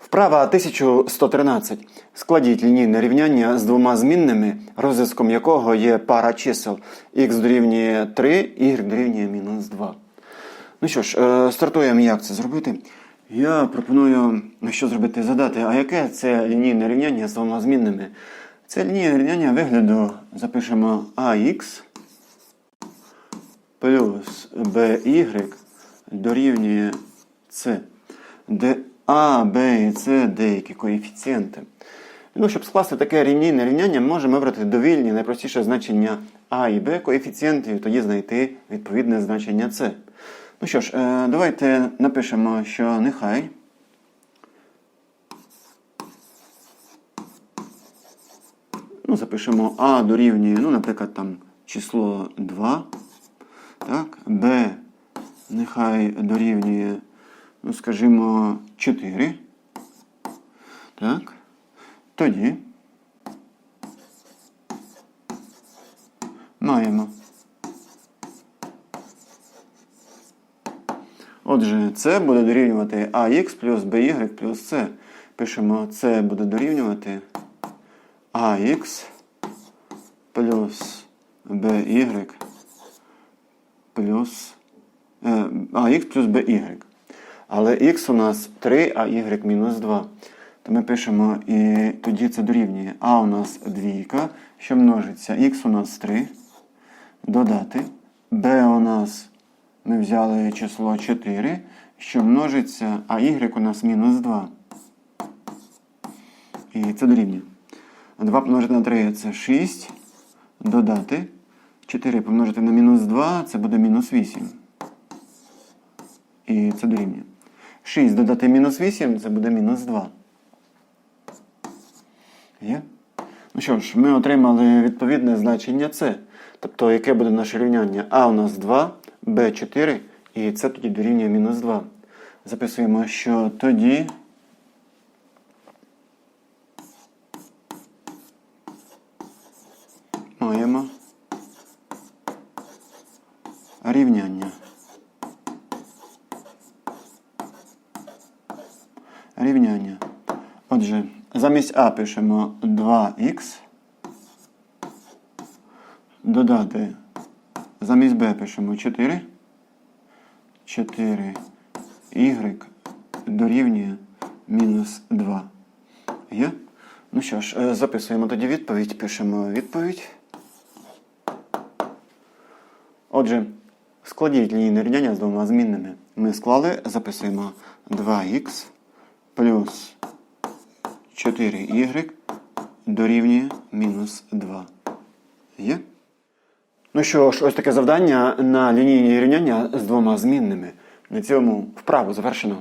Вправа 1113. Складіть лінійне рівняння з двома змінними, розв'язком якого є пара чисел х дорівнює 3, y дорівнює мінус 2. Ну що ж, е, стартуємо, як це зробити. Я пропоную, ну, що зробити, задати, а яке це лінійне рівняння з двома змінними? Це лінійне рівняння вигляду запишемо ax плюс by дорівнює c, де а, Б і С деякі коефіцієнти. Ну, щоб скласти таке рівнійне рівняння, можемо вибрати довільні найпростіше значення А і Б коефіцієнтів, і тоді знайти відповідне значення С. Ну що ж, е, давайте напишемо, що нехай. Ну, запишемо А дорівнює, ну, наприклад, там число 2. Так, Б нехай дорівнює, ну, скажімо, 4. Так. Тоді маємо. Отже, це буде дорівнювати АХ плюс BY плюс С. Пишемо, це буде дорівнювати АХ плюс BY плюс е, АХ плюс BY. Але х у нас 3, а y мінус 2. То ми пишемо, і тоді це дорівнює. А у нас двійка, що множиться. Х у нас 3. Додати. Б у нас ми взяли число 4, що множиться, а y у нас мінус 2. І це дорівнює. 2 помножити на 3 це 6. Додати. 4 помножити на мінус 2 це буде мінус 8. І це дорівнює. 6 додати мінус 8 це буде мінус 2. Є? Ну що ж, ми отримали відповідне значення С. Тобто, яке буде наше рівняння? А у нас 2, Б 4, і це тоді дорівнює мінус 2. Записуємо, що тоді. Маємо рівняння. Рівняння. Отже, замість А пишемо 2х. Додати. Замість Б пишемо 4. 4 y дорівнює мінус 2. Є? Ну що ж, е, записуємо тоді відповідь. Пишемо відповідь. Отже, складіть лінійне рівняння з двома змінними. Ми склали, записуємо 2х плюс 4y дорівнює мінус 2. Є? Ну що ж, ось таке завдання на лінійні рівняння з двома змінними. На цьому вправу завершено.